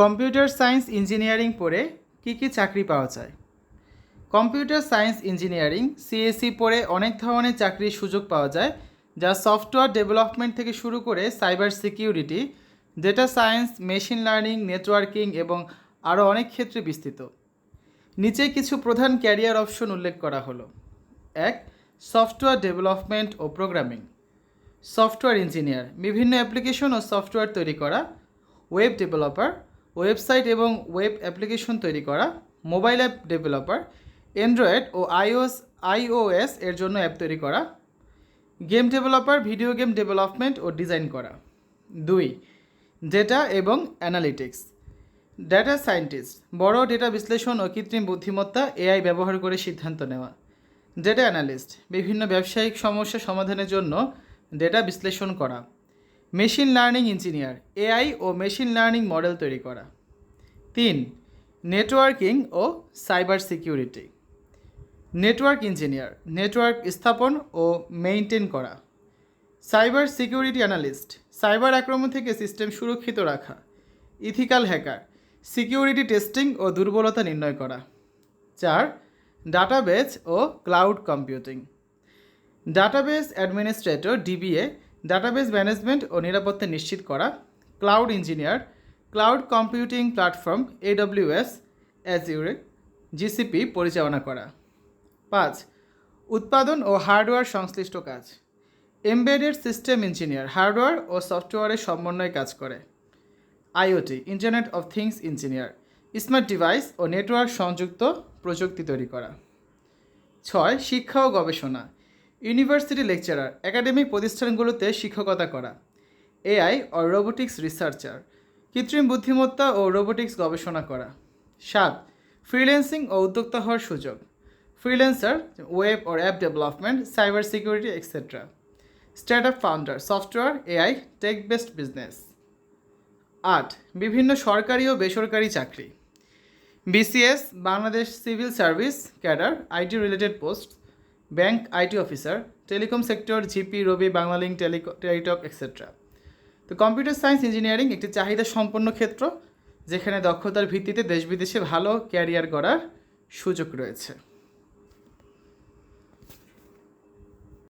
Computer science engineering পড়ে কী কী চাকরি পাওয়া যায়? কম্পিউটার সায়েন্স ইঞ্জিনিয়ারিং সিএসসি পড়ে অনেক ধরনের চাকরির সুযোগ পাওয়া যায়, যা সফটওয়্যার ডেভেলপমেন্ট থেকে শুরু করে cyber security, data science, machine learning, networking এবং আরও অনেক ক্ষেত্রে বিস্তৃত। নিচে কিছু প্রধান ক্যারিয়ার অপশন উল্লেখ করা হলো। এক, সফটওয়্যার ডেভেলপমেন্ট ও প্রোগ্রামিং। সফটওয়্যার ইঞ্জিনিয়ার, বিভিন্ন অ্যাপ্লিকেশন ও সফটওয়্যার তৈরি করা। ওয়েব ডেভেলপার ওয়েবসাইট এবং ওয়েব অ্যাপ্লিকেশন তৈরি করা, মোবাইল অ্যাপ ডেভেলপার, অ্যান্ড্রয়েড ও আইওএস আইওএস এর জন্য অ্যাপ তৈরি করা, game developer, video game development ও ডিজাইন করা। দুই, ডেটা এবং অ্যানালিটিক্স। ডেটা সায়েন্টিস্ট বড় ডেটা বিশ্লেষণ ও কৃত্রিম বুদ্ধিমত্তা এআই ব্যবহার করে সিদ্ধান্ত নেওয়া। ডেটা অ্যানালিস্ট, বিভিন্ন ব্যবসায়িক সমস্যা সমাধানের জন্য ডেটা বিশ্লেষণ করা। মেশিন লার্নিং ইঞ্জিনিয়ার, এআই ও মেশিন লার্নিং মডেল তৈরি করা। তিন, নেটওয়ার্কিং ও cyber security. Network engineer, network স্থাপন ও মেইনটেন করা। সাইবার সিকিউরিটি অ্যানালিস্ট, সাইবার আক্রমণ থেকে সিস্টেম সুরক্ষিত রাখা। ইথিক্যাল হ্যাকার, সিকিউরিটি টেস্টিং ও দুর্বলতা নির্ণয় করা। চার ডাটাবেজ ও cloud computing. Database administrator, DBA database management ও নিরাপত্তা নিশ্চিত করা, cloud engineer, cloud computing platform, AWS, Azure, GCP পরিচালনা করা। পাঁচ, উৎপাদন ও হার্ডওয়্যার সংশ্লিষ্ট কাজ। এমবেডেড সিস্টেম ইঞ্জিনিয়ার, হার্ডওয়্যার ও সফটওয়্যারের সমন্বয়ে কাজ করে। IoT, internet of things engineer, smart device O network সংযুক্ত প্রযুক্তি তৈরি করা। ছয়, শিক্ষা ও গবেষণা। ইউনিভার্সিটি লেকচারার, একাডেমিক প্রতিষ্ঠানগুলোতে শিক্ষকতা করা। এআই ও রোবোটিক্স রিসার্চার, কৃত্রিম বুদ্ধিমত্তা ও রোবোটিক্স গবেষণা করা। সাত, ফ্রিল্যান্সিং ও উদ্যোক্তা হওয়ার সুযোগ। ফ্রিল্যান্সার, ওয়েব ও app development, cyber security etcetera start up founder, software, AI tech based business. আট, বিভিন্ন সরকারি ও বেসরকারি চাকরি। BCS, Bangladesh civil service cadre IT related post bank, IT officer, telecom sector, GP, Robi Banglalink টেলিক, Teletalk etcetera তো computer science engineering একটি চাহিদা সম্পন্ন ক্ষেত্র, যেখানে দক্ষতার ভিত্তিতে দেশ বিদেশে ভালো ক্যারিয়ার গড়ার সুযোগ রয়েছে।